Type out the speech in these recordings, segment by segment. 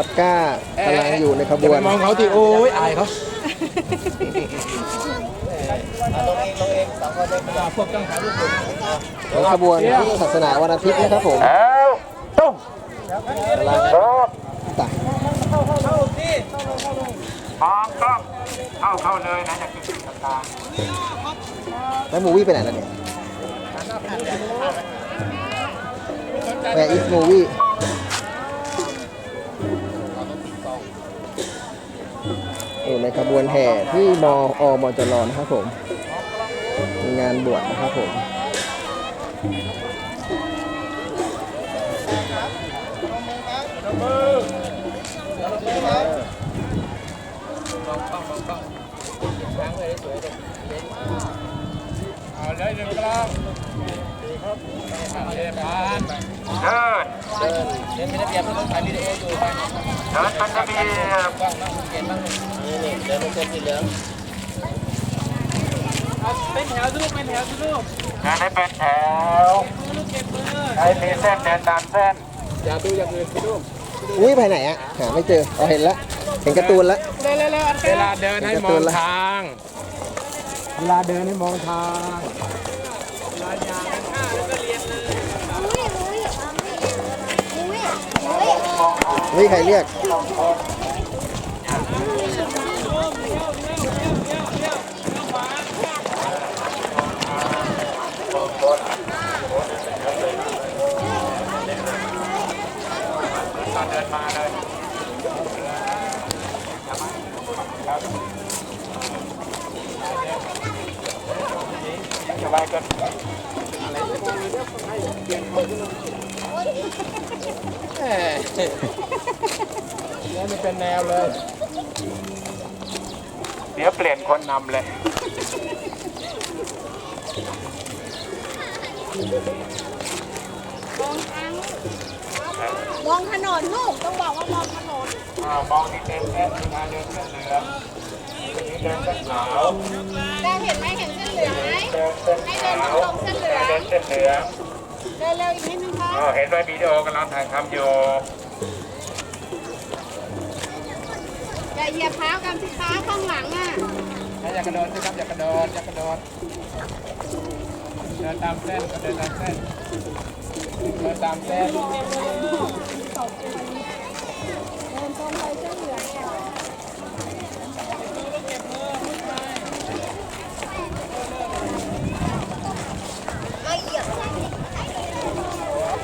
ออสการ์กำลังอยู่ในขบอย่าวนไปมองเขาที่โอ้ยอายเขาพวกต้องถ่ายรูปผมของขบวนพุทธศาสนาวันอาทิตย์นะครับผมแล้วตุ้มกำลังรอบตายมองกล้องเข้าเข้าเลยนะจากจุดต่างแล้วมูวี่ไปไหนแล้วเนี่ยแวร์อิสมูวี่ ในขบวนแห่ที่มออมจรนะครับผม งานบวชนะครับผมเอาเลยหนึ่งกล้อง เดินเดินเดินไม่ได้เปรียบต้องถ่ายวิดีโออยู่ไปเดินเป็นระเบียบกล้องนะเห็นบ้างนี่นี่เดินเป็นเส้นสีเหลืองเป็นแถวดูเป็นแถวดูงานให้เป็นแถวให้มีเส้นเดินตามเส้นอย่าดูอย่างอื่นพี่ลูกอุ้ยไปไหนอะหาไม่เจออ๋อเห็นแล้วเห็นการ์ตูนแล้วเวลาเดินให้มองทางเวลาเดินให้มองทาง นี่ใครเรียกตอนเดินมาเลยสบายกัน นี่มันเป็นแนวเลย เดี๋ยวเปลี่ยนคนนำเลย มองทางมองถนนลูกต้องบอกว่ามองถนนอ่ามองนี่เต็มแค่ทางเดินเส้นเหลืองนี่เดินเส้นขาวได้เห็นไหมเห็นเส้นเหลืองไหมเดินเส้นให้เดินขาวตรงๆเส้นเหลืองเดินเส้นเหลือง เดินเร็วอีกนิดนึงค่ะอ๋อเห็นว่าวิดีโอกำลังถ่ายทำอยู่อย่าเหยียบเท้ากันสิคะข้างหลังอะอย่ากระโดดนะครับอย่ากระโดดอย่ากระโดดเดินตามเส้นก็เดินตามเส้นเดินตามเส้นลงกล้วยหน่อย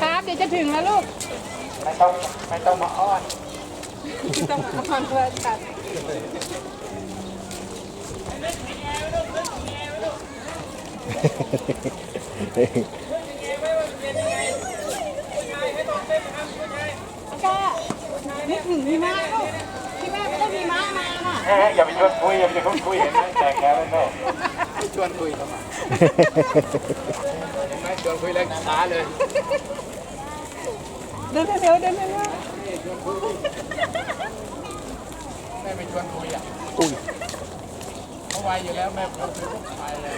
ครับเดี๋ยวจะถึงแล้วลูก ไม่ต้อง ไม่ต้องมาอ้อน ต้องเอาความเพลินกันก็นึกถึงมีม้าลูกที่แม่ไม่ได้มีม้ามาน่ะเฮ้ยอย่าไปชวนคุยอย่าไปชวนคุยเห็นไหมแตกแล้วแม่ชวนคุยทำไมเห็นไหมชวนคุยเล็กช้าเลย เดินเร็วๆเดินเร็ว แม่ไม่ชวนคุยอะอุ้ยเขาไวอยู่แล้วแม่ชวนคุยปุ๊บไปเลย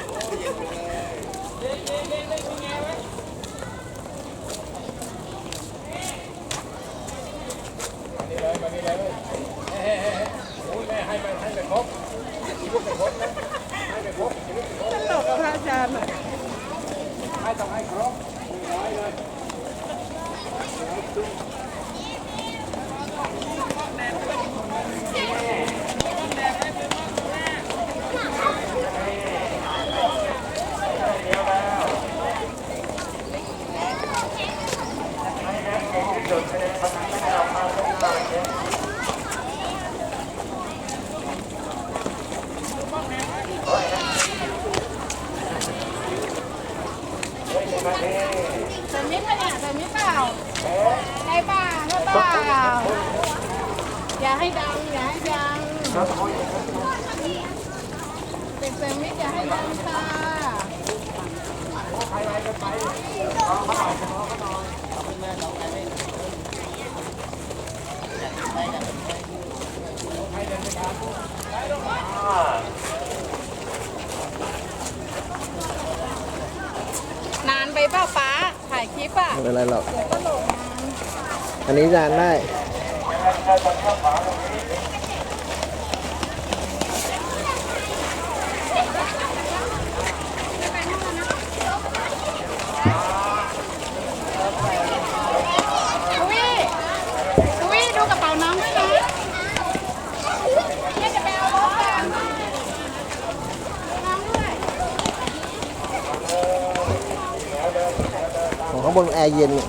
มานี่เลยมานี่เลยเฮ้เฮ้เฮ้โอ้ยแม่ให้ไปให้ไปครบชีวิตไปครบนะให้ไปครบชีวิตไปครบตลกพระอาจารย์อะให้ต้องให้ครบร้อยเลย เติมมิตรปะเนี่ยเติมมิตรเปล่าได้ปล่าได้เปล่าอย่าให้ดังอย่าให้ดังเด็กเติมมิตรอย่าให้ดังค่ะ นานไป เปล่าป้าถ่ายคลิปอะไม่เป็นไรหรอก เดี๋ยวก็โหลดนานอันนี้จานได้ทวีทวีดูกระเป๋าน้ำด้วยนะเนี่ยจะไปเอารถกันน้ำด้วย ของข้างบนแอร์เย็นเนี่ย